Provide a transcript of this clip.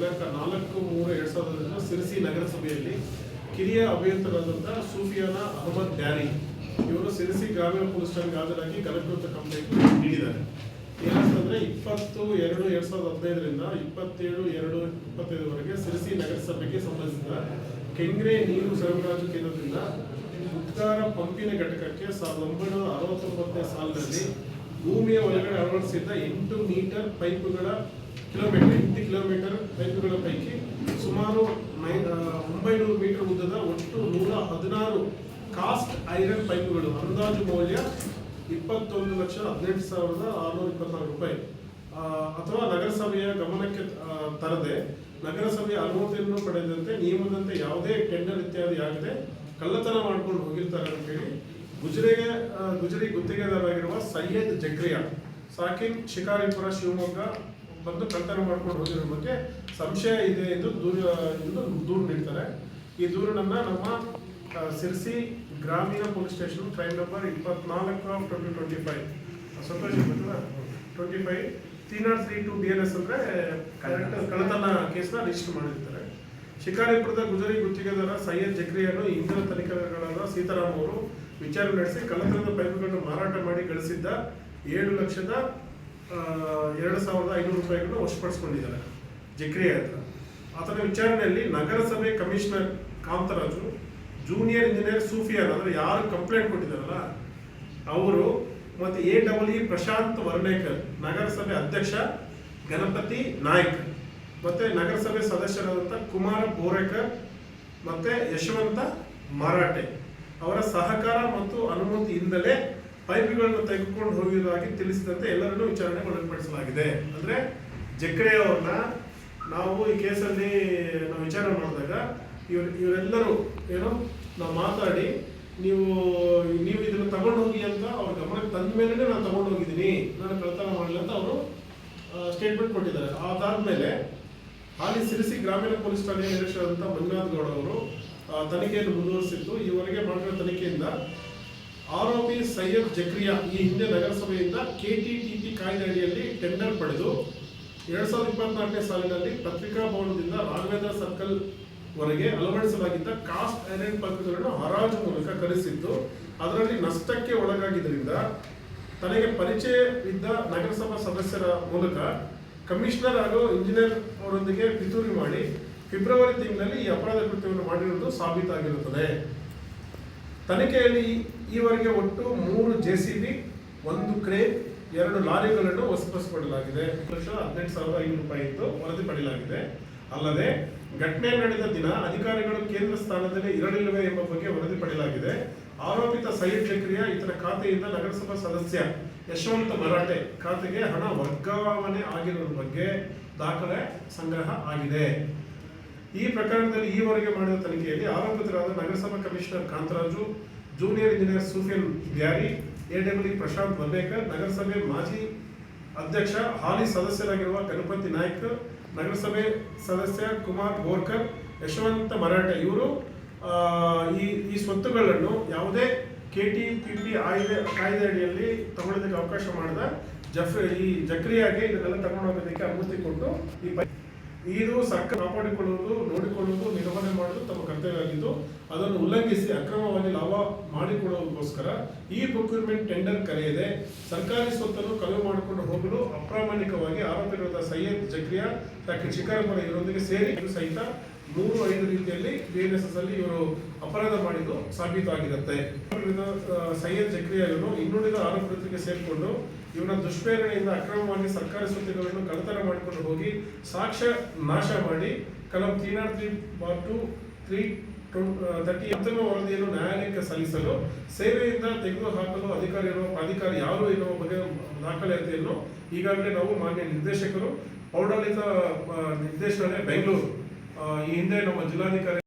ದಿನಾಂಕ ನಾಲ್ಕು ಮೂರು ಎರಡ್ ಸಾವಿರದ ಸಿರಿಸಿ ನಗರಸಭೆಯಲ್ಲಿ ಕಿರಿಯ ಅಭಿಯಂತರಾದಂತಹ ಸೂಫಿಯಾನ ಅಹಮದ್ ಡ್ಯಾರಿ ಇವರು ಸಿರಿಸಿ ಗ್ರಾಮೀಣ ಪೊಲೀಸ್ ಠಾಣೆಗೆ ಹಾಜರಾಗಿ ಕಲೆಕ್ಟರ್ ಕಂಪ್ಲೇಂಟ್ ನೀಡಿದ್ದಾರೆ. ಏನಂತಂದ್ರೆ ಇಪ್ಪತ್ತು ಎರಡು ಎರಡ್ ಸಾವಿರದ ಹದಿನೈದರಿಂದ ಇಪ್ಪತ್ತೇಳು ಎರಡು ಇಪ್ಪತ್ತೈದುವರೆಗೆ ಸಿರಸಿ ನಗರಸಭೆಗೆ ಸಂಬಂಧಿಸಿದ ಕೆಂಗ್ರೆ ನೀರು ಸರಬರಾಜು ಕೇಂದ್ರದಿಂದ ಉದ್ಗಾರ ಪಂಪಿನ ಘಟಕಕ್ಕೆ ಸಾವಿರದ ಒಂಬೈನೂರ ಅರವತ್ತೊಂಬತ್ತನೇ ಸಾಲಿನಲ್ಲಿ ಭೂಮಿಯ ಒಳಗಡೆ ಅಳವಡಿಸಿದ್ದ ಎಂಟು ಮೀಟರ್ ಪೈಪುಗಳ ಕಿಲೋಮೀಟರ್ ಎಂಟು ಕಿಲೋಮೀಟರ್ ಪೈಪುಗಳ ಪೈಕಿ ಸುಮಾರು ನೈ- ಒಂಬೈನೂರು ಮೀಟರ್ ಉದ್ದದ ಒಟ್ಟು ನೂರ ಹದಿನಾರು ಕಾಸ್ಟ್ ಐರನ್ ಪೈಪ್ಗಳು ಅಂದಾಜು ಮೌಲ್ಯ ಇಪ್ಪತ್ತೊಂದು ಲಕ್ಷ ಹದಿನೆಂಟು ಸಾವಿರದ ಆರುನೂರ ಇಪ್ಪತ್ನಾಲ್ಕು ರೂಪಾಯಿ. ಅಥವಾ ನಗರಸಭೆಯ ಗಮನಕ್ಕೆ ತರದೆ ನಗರಸಭೆಯ ಅನುಮತಿಯನ್ನು ಪಡೆದಂತೆ ನಿಯಮದಂತೆ ಯಾವುದೇ ಟೆಂಡರ್ ಇತ್ಯಾದಿ ಆಗದೆ ಕಳ್ಳತನ ಮಾಡ್ಕೊಂಡು ಹೋಗಿರ್ತಾರೆ ಅಂತ ಹೇಳಿ ಗುಜರಿಗೆ ಗುಜರಿ ಗುತ್ತಿಗೆದಾರರಾಗಿರುವ ಸೈಯದ್ ಜಕ್ರಿಯಾ ಸಾಕಿನ್ ಶಿಕಾರಿಪುರ ಶಿವಮೊಗ್ಗ ಬಂದು ಕಳ್ತನ ಮಾಡ್ಕೊಂಡು ಹೋಗಿರೋ ಬಗ್ಗೆ ಸಂಶಯ ಇದೆ ಎಂದು ದೂರ, ಎಂದು ದೂರು ನೀಡ್ತಾರೆ. ಈ ದೂರನ್ನ ನಮ್ಮ ಸಿರ್ಸಿ ಗ್ರಾಮೀಣ ಪೊಲೀಸ್ ಸ್ಟೇಷನ್ ಕ್ರೈಮ್ ನಂಬರ್ ಇಪ್ಪತ್ನಾಲ್ಕು of twenty twenty five. Santhosh twenty five. Three not three two B N S ಅಂದರೆ ಕರೆಕ್ಟ್ ಕಳ್ಳತನ ಕೇಸ್ನ ರಿಜಿಸ್ಟರ್ ಮಾಡಿರ್ತಾರೆ. ಶಿಕಾರಿಪುರದ ಗುಜರಿ ಗುತ್ತಿಗೆದಾರ ಸೈಯದ್ ಜಕ್ರಿಯನ್ನು ಇಂಧನ ತನಿಖೆಗಳಾದ ಸೀತಾರಾಮ್ ಅವರು ವಿಚಾರಣೆ ನಡೆಸಿ ಕಳ್ಳತನದ ಪೈಪುಗಳನ್ನು ಮಾರಾಟ ಮಾಡಿ ಗಳಿಸಿದ್ದ ಏಳು ಲಕ್ಷದ ಎರಡು ಸಾವಿರದ ಐನೂರು ರೂಪಾಯಿಗಳನ್ನು ವಶಪಡಿಸ್ಕೊಂಡಿದ್ದಾರೆ. ಜಿಕ್ರಿ ಹತ್ರ. ಆತನ ವಿಚಾರಣೆಯಲ್ಲಿ ನಗರಸಭೆ commissioner Kantharaju, junior engineer Sufiyan, ಅಂದ್ರೆ ಯಾರು ಕಂಪ್ಲೇಂಟ್ ಕೊಟ್ಟಿದ್ದಾರಲ್ಲ, ಅವರು ಮತ್ತೆ ಎ ಡಬ್ಲ್ಯೂ ಪ್ರಶಾಂತ್ ವರ್ಣೇಕರ್, ನಗರಸಭೆ ಅಧ್ಯಕ್ಷ ಗಣಪತಿ ನಾಯ್ಕ್, ಮತ್ತೆ ನಗರಸಭೆ ಸದಸ್ಯರಾದಂಥ ಕುಮಾರ ಬೋರೇಕರ್, ಮತ್ತೆ ಯಶವಂತ ಮರಾಠೆ. ಅವರ ಸಹಕಾರ ಮತ್ತು ಅನುಮತಿಯಿಂದಲೇ ಪೈಪ್ಗಳನ್ನು ತೆಗೆದುಕೊಂಡು ಹೋಗಿರುವುದಾಗಿ ತಿಳಿಸಿದಂತೆ ಎಲ್ಲರನ್ನೂ ವಿಚಾರಣೆ ಒಳಪಡಿಸಲಾಗಿದೆ. ಅಂದ್ರೆ ಜಕ್ರೆ ಅವ್ರನ್ನ ನಾವು ಈ ಕೇಸಲ್ಲಿ ನಾವು ವಿಚಾರಣೆ ಮಾಡಿದಾಗ ಇವ್ರ, ಇವರೆಲ್ಲರೂ ಏನು, ನಾವು ಮಾತಾಡಿ, ನೀವು ನೀವು ಇದನ್ನ ತಗೊಂಡು ಹೋಗಿ ಅಂತ ಅವ್ರ ಗಮನಕ್ಕೆ ತಂದ ಮೇಲೆ ನಾನು ತಗೊಂಡು ಹೋಗಿದ್ದೀನಿ ನಾನು ಕಳ್ತನ ಮಾಡಲಿಲ್ಲ ಅಂತ ಅವರು ಸ್ಟೇಟ್ಮೆಂಟ್ ಕೊಟ್ಟಿದ್ದಾರೆ. ಅದಾದ್ಮೇಲೆ ಹಾಲಿ ಸಿರಿಸಿ ಗ್ರಾಮೀಣ ಪೊಲೀಸ್ ಠಾಣೆಯ ನಿರೀಕ್ಷಕರಾದಂಥ ಮಂಜುನಾಥ್ ಗೌಡ ಅವರು ತನಿಖೆಯನ್ನು ಮುಂದುವರಿಸಿದ್ದು, ಈವರೆಗೆ ಮಾಡಿರೋ ತನಿಖೆಯಿಂದ ಆರೋಪಿ ಸೈಯದ್ ಜಕ್ರಿಯಾ ಈ ಹಿಂದೆ ನಗರಸಭೆಯಿಂದ ಕೆಟಿಟಿಪಿ ಕಾಯ್ದೆ ಅಡಿಯಲ್ಲಿ ಟೆಂಡರ್ ಪಡೆದು ಎರಡ್ ಸಾವಿರದ ಇಪ್ಪತ್ನಾಲ್ಕನೇ ಸಾಲಿನಲ್ಲಿ ಪತ್ರಿಕಾ ಭವನದಿಂದ ರಾಘವೇಂದ್ರ ಸರ್ಕಲ್ ವರೆಗೆ ಅಳವಡಿಸಲಾಗಿದ್ದ ಕಾಸ್ಟ್ ಐರನ್ ಪತ್ರಿಕೆಗಳನ್ನು ಹರಾಜು ಮೂಲಕ ಕರೆಸಿದ್ದು, ಅದರಲ್ಲಿ ನಷ್ಟಕ್ಕೆ ಒಳಗಾಗಿದ್ದರಿಂದ ತನಗೆ ಪರಿಚಯವಿದ್ದ ನಗರಸಭಾ ಸದಸ್ಯರ ಮೂಲಕ ಕಮಿಷನರ್ ಹಾಗೂ ಇಂಜಿನಿಯರ್ ಅವರೊಂದಿಗೆ ಪಿತೂರಿ ಮಾಡಿ ಫೆಬ್ರವರಿ ತಿಂಗಳಲ್ಲಿ ಈ ಅಪರಾಧ ಕೃತ್ಯವನ್ನು ಮಾಡಿರುವುದು ಸಾಬೀತಾಗಿರುತ್ತದೆ. ತನಿಖೆಯಲ್ಲಿ ಈವರೆಗೆ ಒಟ್ಟು ಮೂರು ಜೆಸಿಬಿ ಒಂದು ಕ್ರೇನ್, ಎರಡು ಲಾರಿಗಳನ್ನು ವಶಪಡಿಸಿಕೊಳ್ಳಲಾಗಿದೆ. ಲಕ್ಷ ಹದಿನೆಂಟು ಸಾವಿರದ ಐನೂರು ರೂಪಾಯಿ ಇತ್ತು ವರದಿ ಪಡೆಯಲಾಗಿದೆ. ಅಲ್ಲದೆ, ಘಟನೆ ನಡೆದ ದಿನ ಅಧಿಕಾರಿಗಳು ಕೇಂದ್ರ ಸ್ಥಾನದಲ್ಲಿ ಇರಲಿಲ್ಲವೇ ಎಂಬ ಬಗ್ಗೆ ವರದಿ ಪಡೆಯಲಾಗಿದೆ. ಆರೋಪಿತ ಸೈಯದ್ ಚಕ್ರಿಯ ಈತನ ಖಾತೆಯಿಂದ ನಗರಸಭಾ ಸದಸ್ಯ ಯಶವಂತ ಮರಾಠೆ ಖಾತೆಗೆ ಹಣ ವರ್ಗಾವಣೆ ಆಗಿರುವ ಬಗ್ಗೆ ದಾಖಲೆ ಸಂಗ್ರಹ ಆಗಿದೆ. ಈ ಪ್ರಕರಣದಲ್ಲಿ ಈವರೆಗೆ ಮಾಡಿದ ತನಿಖೆಯಲ್ಲಿ ಆರೋಪಿತರಾದ ನಗರಸಭಾ commissioner Kantharaju, junior engineer Sufiyan Byari AW Prashant Varnekar ನಗರಸಭೆ ಮಾಜಿ ಅಧ್ಯಕ್ಷ ಹಾಲಿ ಸದಸ್ಯರಾಗಿರುವ ಗಣಪತಿ ನಾಯ್ಕ, ನಗರಸಭೆ ಸದಸ್ಯ ಕುಮಾರ್ ಬೋರ್ಕರ್ ಯಶವಂತ ಮರಾಠ ಇವರು ಈ ಈ ಸ್ವತ್ತುಗಳನ್ನು ಯಾವುದೇ ಕೆ ಟಿ ಪಿ ಪಿ ಆಯ್ದೆ, ಕಾಯ್ದೆ ಅಡಿಯಲ್ಲಿ ತಗೊಳ್ಳೋದಕ್ಕೆ ಅವಕಾಶ ಮಾಡಿದ ಜಫ್, ಈ ಜಕ್ರಿಯಾಗಿ ಇದನ್ನೆಲ್ಲ ತಗೊಂಡೋಗೋದಕ್ಕೆ ಅನುಮತಿ ಕೊಟ್ಟು ಈ ಪೈ ಸಕ್ಕ ಕಾಪಾಡಿಕೊಳ್ಳುವುದು ನೋಡಿಕೊಳ್ಳುವುದು ನಿರ್ವಹಣೆ ಮಾಡುವುದು ತಮ್ಮ ಕರ್ತವ್ಯ ಆಗಿದ್ದು ಅದನ್ನು ಉಲ್ಲಂಘಿಸಿ ಅಕ್ರಮವಾಗಿ ಲಾಭ ಮಾಡಿಕೊಳ್ಳುವುದಕ್ಕೋಸ್ಕರ ಈ ಪ್ರೊಕ್ಯೂರ್ಮೆಂಟ್ ಟೆಂಡರ್ ಕರೆಯದೆ ಸರ್ಕಾರಿ ಸ್ವತ್ತನ್ನು ಕಳುವು ಮಾಡಿಕೊಂಡು ಹೋಗಲು ಅಪ್ರಾಮಾಣಿಕವಾಗಿ ಆರೋಪಿಗಳಾದ ಸೈಯದ್ ಜಕ್ರಿಯಾ ಡಾಕ್ಟರ್ ಶಿಕಾರಪುರ ಇವರೊಂದಿಗೆ ಸೇರಿ ಸಹಿತ ಮೂರು ಐದು ರೀತಿಯಲ್ಲಿ ಬಿಎನ್ಎಸ್ಎಸ್ ಅಲ್ಲಿ ಇವರು ಅಪರಾಧ ಮಾಡಿದ್ದು ಸಾಬೀತಾಗಿರುತ್ತೆ. ಸೈಯದ್ ಜಕ್ರಿಯಾ ಇವರು ಇನ್ನುಳಿದ ಆರೋಪಿಗೆ ಸೇರಿಕೊಂಡು ಇವನ ದುಷ್ಪ್ರೇರಣೆಯಿಂದ ಅಕ್ರಮವಾಗಿ ಸರ್ಕಾರಿ ಸ್ವತ್ತುಗಳನ್ನು ಕಳತನ ಮಾಡಿಕೊಂಡು ಹೋಗಿ ಸಾಕ್ಷ್ಯ ನಾಶ ಮಾಡಿ ಕಲಂ three not three two three thirty ಅಂತಿಮ ವರದಿಯನ್ನು ನ್ಯಾಯಾಲಯಕ್ಕೆ ಸಲ್ಲಿಸಲು ಸೇವೆಯಿಂದ ತೆಗೆದುಹಾಕಲು ಅಧಿಕಾರಿ ಇರುವ ಅಧಿಕಾರಿ ಯಾರು ಎನ್ನುವ ಬಗ್ಗೆ ದಾಖಲಾತಿಯನ್ನು ಈಗಾಗಲೇ ನಾವು ಮಾನ್ಯ ನಿರ್ದೇಶಕರು ಪೌರಾಡಳಿತ ನಿರ್ದೇಶನಾಲಯ ಬೆಂಗಳೂರು. ಈ ಹಿಂದೆ ನಮ್ಮ ಜಿಲ್ಲಾಧಿಕಾರಿ